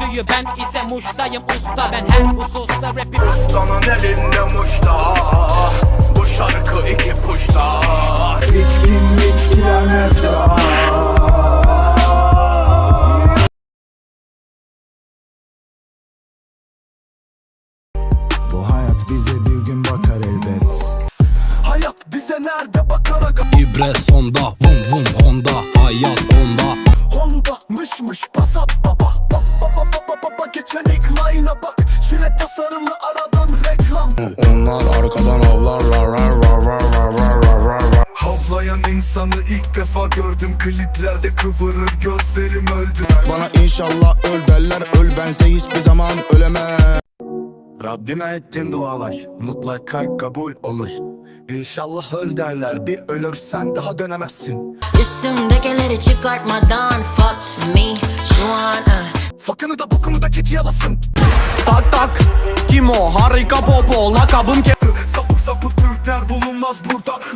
rüştüyü Ben ise muştayım usta. Ben her hususta rapi Ustanın elinde muşta. Bu şarkı iki puşta İçkin içkiler mefta Bu hayat bize bir gün bakar elbet. Hayat bize nerede bakar aga? İbre sonda vum vum Honda Hayat onda. Honda mış tasarımlı aradan reklam. Onlar arkadan avlar rar rar rar rar rar rar rar rar. Rar Havlayan insanı ilk defa gördüm. Kliplerde kıvırır gözlerim öldü. Bana inşallah öl derler öl bense hiçbir zaman ölemem. Rabbime ettim dualar Mutlaka kabul olur. İnşallah öl derler Bir ölürsen daha dönemezsin. Üstümdekileri çıkartmadan fuck me şu an uh. Fakını da bokunu da keçi yalasın Tak tak. Kim o? Harika popo. Lakabım ke Sapık sapık Türkler bulunmaz burada